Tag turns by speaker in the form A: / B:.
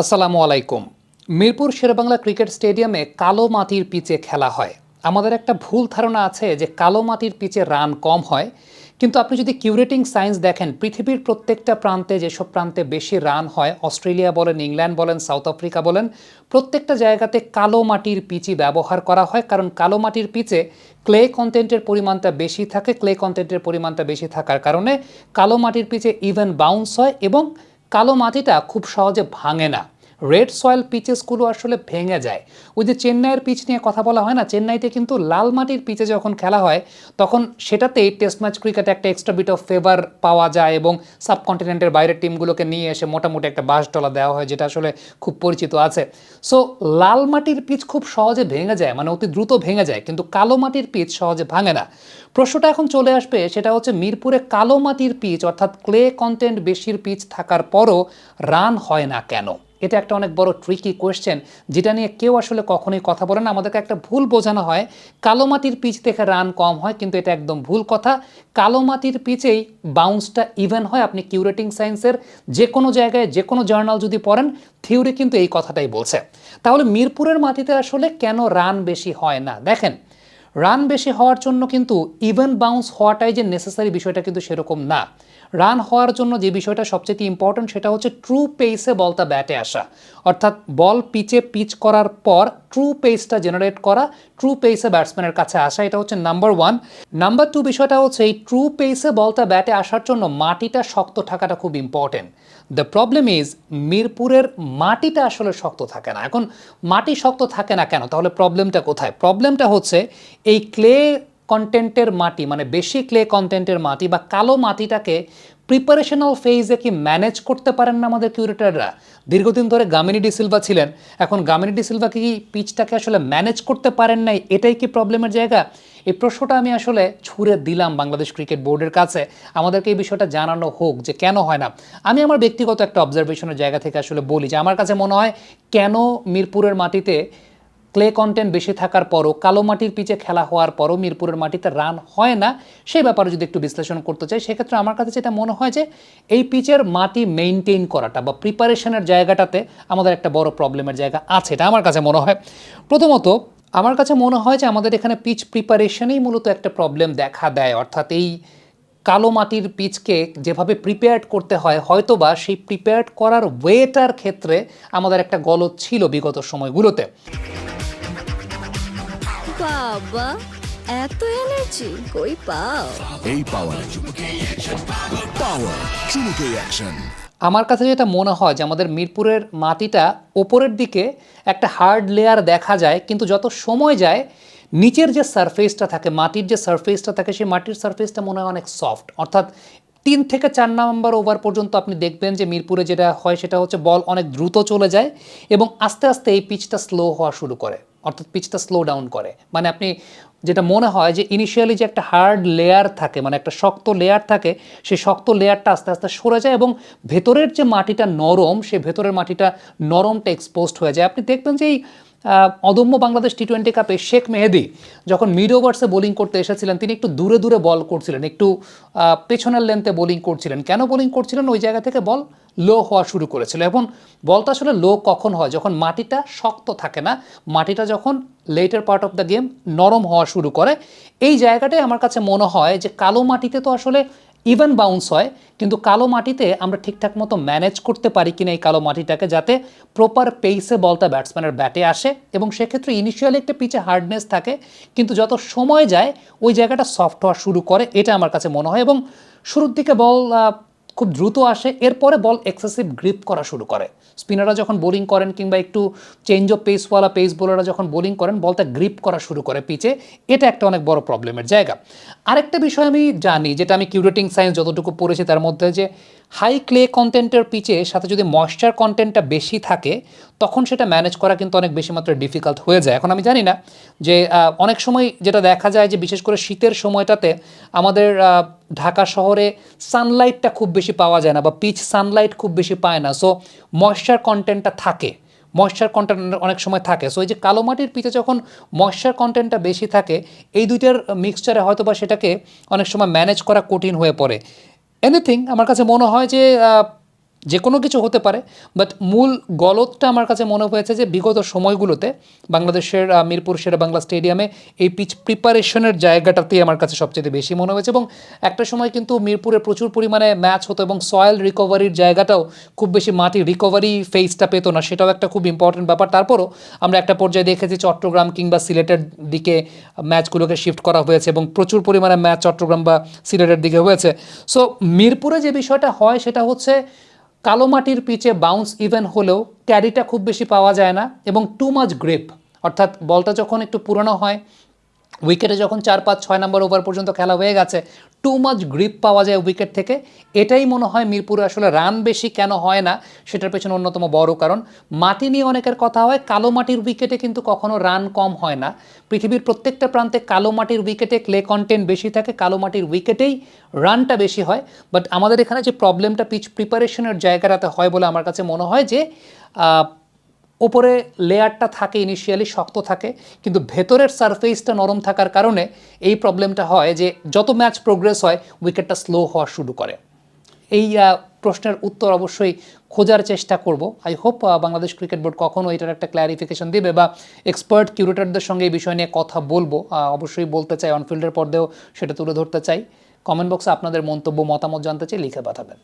A: আসসালামু আলাইকুম। মিরপুর শেরবাংলা ক্রিকেট স্টেডিয়ামে কালো মাটির পিচে খেলা হয়। আমাদের একটা ভুল ধারণা আছে যে কালো মাটির পিচে রান কম হয়। কিন্তু আপনি যদি কিউরেটিং সায়েন্স দেখেন, পৃথিবীর প্রত্যেকটা প্রান্তে যেসব প্রান্তে বেশি রান হয়, অস্ট্রেলিয়া বলেন, ইংল্যান্ড বলেন, সাউথ আফ্রিকা বলেন, প্রত্যেকটা জায়গাতে কালো মাটির পিচই ব্যবহার করা হয়। কারণ কালো মাটির পিচে ক্লে কন্টেন্টের পরিমাণটা বেশি থাকে। ক্লে কন্টেন্টের পরিমাণটা বেশি থাকার কারণে কালো মাটির পিচে ইভেন বাউন্স হয় এবং কালো মাটিটা খুব সহজে ভাঙে না। রেড সয়েল পিচেসগুলো আসলে ভেঙে যায়। ওই যে চেন্নাইয়ের পিচ নিয়ে কথা বলা হয় না, চেন্নাইতে কিন্তু লাল মাটির পিচে যখন খেলা হয়, তখন সেটাতেই টেস্ট ম্যাচ ক্রিকেটে একটা এক্সট্রা বিট অফ ফেভার পাওয়া যায় এবং সাবকন্টিনেন্টের বাইরের টিমগুলোকে নিয়ে এসে মোটামুটি একটা বাস ডলা দেওয়া হয়, যেটা আসলে খুব পরিচিত আছে। সো লাল মাটির পিচ খুব সহজে ভেঙে যায় মানে অতি দ্রুত ভেঙে যায়, কিন্তু কালো মাটির পিচ সহজে ভাঙে না। প্রশ্নটা এখন চলে আসবে, সেটা হচ্ছে মিরপুরে কালো মাটির পিচ, অর্থাৎ ক্লে কন্টেন্ট বেশির পিচ থাকার পরও রান হয় না কেন? এটা একটা অনেক বড় ট্রিকি কোয়েশ্চেন যেটা নিয়ে কেউ আসলে কখনোই কথা বলে না। আমাদেরকে একটা ভুল বোঝানো হয়। কালো মাটির পিচ থেকে রান কম হয়, কিন্তু এটা একদম ভুল কথা। কালো মাটির পিচেই বাউন্সটা ইভেন হয়। আপনি কিউরেটিং সায়েন্সের যে কোনো জায়গায় যে কোনো জার্নাল যদি পড়েন থিওরি কিন্তু এই কথাটাই বলছে। তাহলে মিরপুরের মাটিতে আসলে কেন রান বেশি হয় না? দেখেন রান বেশি হওয়ার জন্য কিন্তু ইভেন বাউন্স হওয়াটাই যে নেসেসারি বিষয়টা কিন্তু সেরকম না। রান হওয়ার জন্য যে বিষয়টা সবচেয়ে ইম্পর্ট্যান্ট সেটা হচ্ছে ট্রু পেসে বলটা ব্যাটে আসা। অর্থাৎ বল পিচে পিচ করার পর ট্রু পেসটা জেনারেট করা ট্রু পেসে ব্যাটসম্যানের কাছে আসা, এটা হচ্ছে নাম্বার ওয়ান নাম্বার টু বিষয়টা হচ্ছে এই ট্রু পেসে বলটা ব্যাটে আসার জন্য মাটিটা শক্ত থাকাটা খুব ইম্পর্টেন্ট দ্য প্রবলেম ইজ মিরপুরের মাটিটা আসলে শক্ত থাকে না। এখন মাটি শক্ত থাকে না কেন? তাহলে প্রবলেমটা কোথায়? প্রবলেমটা হচ্ছে এই ক্লে কন্টেন্টের মাটি মানে বেশি ক্লে কন্টেন্টের মাটি বা কালো মাটিটাকে প্রিপারেশনাল ফেজে কি ম্যানেজ করতে পারেন না আমাদের কিউরেটাররা দীর্ঘদিন ধরে গামিনী ডি সিলভা ছিলেন। এখন গামিনী ডি সিলভা কি পিচটাকে আসলে ম্যানেজ করতে পারেন নাই? এটাই কি প্রবলেমের জায়গা? এই প্রশ্নটা আমি আসলে ছুড়ে দিলাম বাংলাদেশ ক্রিকেট বোর্ডের কাছে। আমাদেরকে এই বিষয়টা জানানো হোক যে কেন হয় না। আমি আমার ব্যক্তিগত একটা অবজারভেশনের জায়গা থেকে আসলে বলি যে আমার কাছে মনে হয় কেন মিরপুরের মাটিতে ক্লে কন্টেন্ট বেশি থাকার পরও কালো মাটির পিচে খেলা হওয়ার পরও মিরপুরের মাটিতে রান হয় না সেই ব্যাপারে যদি একটু বিশ্লেষণ করতে চাই, সেক্ষেত্রে আমার কাছে যেটা মনে হয় যে এই পিচের মাটি মেনটেন করাটা বা প্রিপারেশনের জায়গাটাতে আমাদের একটা বড় প্রবলেমের জায়গা আছে, এটা আমার কাছে মনে হয়। প্রথমত, আমার কাছে মনে হয় যে আমাদের এখানে পিচ প্রিপারেশনেই মূলত একটা প্রবলেম দেখা দেয়, অর্থাৎ এই কালো মাটির পিচকে যেভাবে প্রিপেয়ার্ড করতে হয়, হয়তোবা সেই প্রিপেয়ার্ড করার ওয়েটার ক্ষেত্রে আমাদের একটা গলত ছিল বিগত সময়গুলোতে।
B: বাবা এত এনার্জি কই পাও?
C: এই পাওয়ার পাওয়ার চুমুকে অ্যাকশন
A: আমার কাছে যেটা মনে হয় যে আমাদের মিরপুরের মাটিটা ওপরের দিকে একটা হার্ড লেয়ার দেখা যায় কিন্তু যত সময় যায় নিচের যে সারফেসটা থাকে মাটির যে সারফেসটা থাকে সেই মাটির সারফেসটা মনে হয় অনেক সফট অর্থাৎ তিন থেকে চার নাম্বার ওভার পর্যন্ত আপনি দেখবেন যে মিরপুরে যেটা হয় সেটা হচ্ছে বল অনেক দ্রুত চলে যায় এবং আস্তে আস্তে এই পিচটা স্লো হওয়া শুরু করে। অর্থাৎ পিচটা স্লো ডাউন করে। মানে আপনি যেটা মনে হয় যে ইনিশিয়ালি যে একটা হার্ড লেয়ার থাকে মানে একটা শক্ত লেয়ার থাকে, সেই শক্ত লেয়ারটা আস্তে আস্তে সরে যায় এবং ভেতরের যে মাটিটা নরম সে ভেতরের মাটিটা নরমটা এক্সপোজড হয়ে যায়। আপনি দেখবেন যে এই অদম্য বাংলাদেশ টি টোয়েন্টি কাপে শেখ মেহেদি যখন মিড ওভার্সে বোলিং করতে এসেছিলেন, তিনি একটু দূরে দূরে বল করছিলেন, একটু পেছনের লেন্থে বোলিং করছিলেন। কেন বোলিং করছিলেন? ওই জায়গা থেকে বল লো হওয়া শুরু করেছিল এবং বলটা আসলে লো কখন হয়? যখন মাটিটা শক্ত থাকে না, মাটিটা যখন latter part of the game নরম হওয়া শুরু করে, এই জায়গাটাই আমার কাছে মনে হয় যে কালো মাটিতে তো আসলে ইভেন বাউন্স হয়, কিন্তু কালো মাটিতে আমরা ঠিকঠাক মতো ম্যানেজ করতে পারি কিনা এই কালো মাটিটাকে যাতে প্রপার পেইসে বলটা ব্যাটসম্যানের ব্যাটে আসে এবং সেক্ষেত্রে ইনিশিয়ালি একটা পিচে হার্ডনেস থাকে, কিন্তু যত সময় যায়, ওই জায়গাটা সফট হওয়া শুরু করে, এটা আমার কাছে মনে হয় এবং শুরুর দিকে বল খুব দ্রুত আসে, এরপরে বল এক্সেসিভ গ্রিপ করা শুরু করে। স্পিনাররা যখন বোলিং করেন কিংবা একটু চেঞ্জ অফ পেসওয়ালা পেস বোলাররা যখন বোলিং করেন, বলটা গ্রিপ করা শুরু করে পিচে এটা একটা অনেক বড় প্রবলেমের জায়গা। আরেকটা বিষয় আমি জানি, যেটা আমি কিউরেটিং সায়েন্স যতটুকু পড়েছি, তার মধ্যে যে হাই ক্লে কন্টেন্টের পিচে সাথে যদি ময়েশ্চার কন্টেন্টটা বেশি থাকে, তখন সেটা ম্যানেজ করা কিন্তু অনেক বেশি মাত্রায় ডিফিকাল্ট হয়ে যায়। এখন আমি জানি না যে অনেক সময় যেটা দেখা যায় যে, বিশেষ করে শীতের সময়টাতে আমাদের ঢাকা শহরে সানলাইটটা খুব বেশি পাওয়া যায় না বা পিচ সানলাইট খুব বেশি পায় না। সো ময়েশ্চার কন্টেন্টটা থাকে। ময়েশ্চার কন্টেন্ট অনেক সময় থাকে। সো এই যে কালো মাটির পিচে যখন ময়েশ্চার কন্টেন্টটা বেশি থাকে, এই দুইটার মিক্সচারে হয়তো বা সেটাকে অনেক সময় ম্যানেজ করা কঠিন হয়ে পড়ে। এনিথিং আমার কাছে মনে হয় যে যে কোনো কিছু হতে পারে বাট মূল গলতটা আমার কাছে মনে হয়েছে যে বিগত সময়গুলোতে বাংলাদেশের মিরপুর শেরে বাংলা স্টেডিয়ামে এই পিচ প্রিপারেশনের জায়গাটাতেই আমার কাছে সবচেয়ে বেশি মনে হয়েছে এবং একটা সময় কিন্তু মিরপুরে প্রচুর পরিমাণে ম্যাচ হতো এবং সয়েল রিকভারির জায়গাটাও খুব বেশি মাটি রিকভারি ফেজটা পেতো না, সেটাও একটা খুব ইম্পর্টেন্ট ব্যাপার। তারপরও আমরা একটা পর্যায়ে দেখেছি চট্টগ্রাম কিংবা সিলেটের দিকে ম্যাচগুলোকে শিফট করা হয়েছে এবং প্রচুর পরিমাণে ম্যাচ চট্টগ্রাম বা সিলেটের দিকে হয়েছে। সো মিরপুরে যে বিষয়টা হয় সেটা হচ্ছে কালো মাটির পিচে বাউন্স ইভেন হলেও ক্যারিটা খুব বেশি পাওয়া যায় না এবং টু মাচ গ্রেপ অর্থাৎ বলটা যখন একটু পুরনো হয় উইকেটে যখন চার পাঁচ ছয় নম্বর ওভার পর্যন্ত খেলা হয়ে গেছে টু মাচ গ্রিপ পাওয়া যায় উইকেট থেকে। এটাই মনে হয় মিরপুরে আসলে রান বেশি কেন হয় না, সেটার পেছনে অন্যতম বড় কারণ। মাটি নিয়ে অনেকের কথা হয়, কালো মাটির উইকেটে কিন্তু কখনো রান কম হয় না। পৃথিবীর প্রত্যেকটা প্রান্তে কালো মাটির উইকেটে ক্লে কন্টেন্ট বেশি থাকে, কালো মাটির উইকেটেই রানটা বেশি হয়। বাট আমাদের এখানে যে প্রবলেমটা পিচ প্রিপারেশনের জায়গাটাতে হয় বলে আমার কাছে মনে হয় যে ওপরে লেয়ারটা থাকে ইনিশিয়ালি শক্ত থাকে, কিন্তু ভেতরের সারফেসটা নরম থাকার কারণে এই প্রবলেমটা হয় যে যত ম্যাচ প্রোগ্রেস হয় উইকেটটা স্লো হওয়া শুরু করে। এই প্রশ্নের উত্তর অবশ্যই খোঁজার চেষ্টা করব। I hope Bangladesh cricket board কখনো এটার একটা ক্ল্যারিফিকেশন দিবে বা এক্সপার্ট কিউরেটরদের সঙ্গে এই বিষয় নিয়ে কথা বলব। অবশ্যই বলতে চাই অনফিল্ডের পর্দেও সেটা তুলে ধরতে চাই। কমেন্ট বক্সে আপনাদের মন্তব্য, মতামত জানতে চাই, লিখে পাঠাবেন।